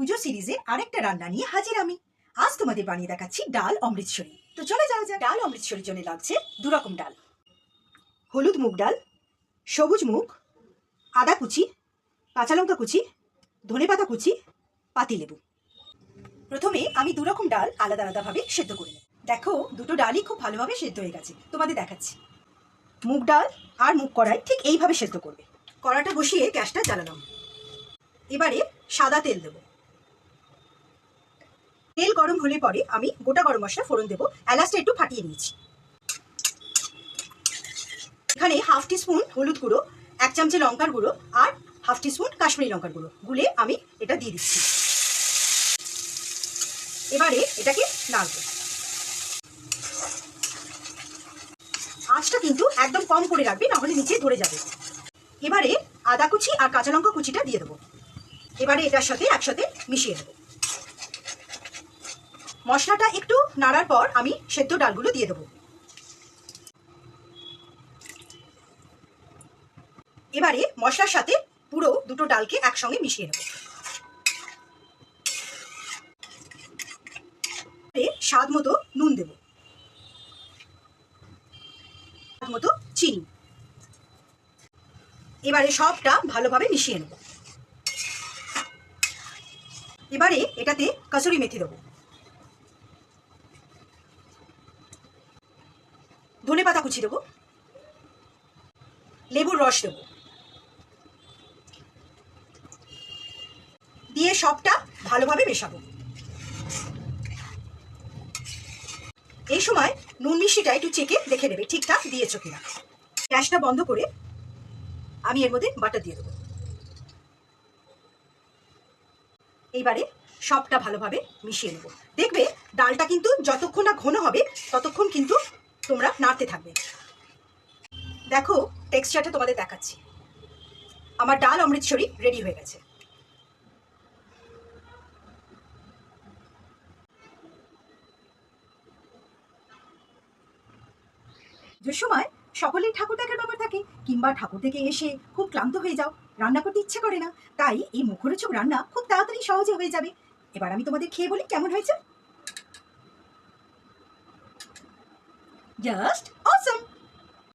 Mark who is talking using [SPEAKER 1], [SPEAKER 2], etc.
[SPEAKER 1] পুজো সিরিজে আরেকটা রান্না নিয়ে হাজির আমি। আজ তোমাদের বানিয়ে দেখাচ্ছি ডাল অমৃতসরী। তো চলে যাওয়া যাক। ডাল অমৃতসরীর জন্য লাগছে দু রকম ডাল। হলুদ মুগ ডাল, সবুজ মুগ, আদা কুচি, কাঁচা লঙ্কা কুচি ধনেপাতা কুচি পাতিলেবু প্রথমে আমি দু রকম ডাল আলাদা আলাদাভাবে সেদ্ধ করে নেব। দেখো, দুটো ডালই খুব ভালোভাবে সেদ্ধ হয়ে গেছে। তোমাদের দেখাচ্ছি। মুগ ডাল আর মুগ কড়াই ঠিক এইভাবে সেদ্ধ করবে। কড়াটা বসিয়ে গ্যাসটা জ্বালালাম। এবারে সাদা তেল দেব। তেল গরম হলে পরে আমি গোটা গরম মশলা ফোড়ন দেবো। এলাচটা একটু ফাটিয়ে নিয়েছি। এখানে হাফ টিস্পুন হলুদ গুঁড়ো, এক চামচে লঙ্কার গুঁড়ো আর হাফ টিস্পুন কাশ্মীরি লঙ্কার গুঁড়ো। গুলে আমি এটা দিয়ে দিচ্ছি। এবারে এটাকে নাড়ব। আঁচটা কিন্তু একদম কম করে রাখবে, নাহলে নিচে ধরে যাবে। এবারে আদা কুচি আর কাঁচা লঙ্কা কুচিটা দিয়ে দেবো। এবারে এটার সাথে একসাথে মিশিয়ে দেবো মশলাটা একটু নাড়ার পর আমি সেদ্ধ ডালগুলো দিয়ে দেবো। এবারে মশলার সাথে পুরো দুটো ডালকে একসঙ্গে মিশিয়ে নেব। স্বাদ মতো নুন দেব। স্বাদ মতো চিনি। এবারে সবটা ভালোভাবে মিশিয়ে নেব। এবারে এটাতে কসুরি মেথি দেবো। ধনে পাতা কুচি দেবো। লেবুর রস দেবো। দিয়ে সবটা ভালোভাবে মেশাবো। এই সময় নুন মিষ্টিটা একটু চেকে দেখে নেবে ঠিকঠাক দিয়েছ কিনা। গ্যাসটা বন্ধ করে আমি এর মধ্যে বাটার দিয়ে দেবো। এইবারে সবটা ভালোভাবে মিশিয়ে নেব। দেখবে ডালটা কিন্তু যতক্ষণ না ঘন হবে, ততক্ষণ কিন্তু তোমরা নাড়তে থাকবে। দেখো টেক্সচারটা তোমাদের দেখাচ্ছি। আমার ডাল অমৃতসরি রেডি হয়ে গেছে। যে সময় সকলেই ঠাকুর দেখার ব্যাপার থাকে, কিংবা ঠাকুর থেকে এসে খুব ক্লান্ত হয়ে যাও, রান্না করতে ইচ্ছে করে না, তাই এই মুখরোচক রান্না খুব তাড়াতাড়ি সহজে হয়ে যাবে। এবার আমি তোমাদের খেয়ে বলি কেমন হয়েছে। Just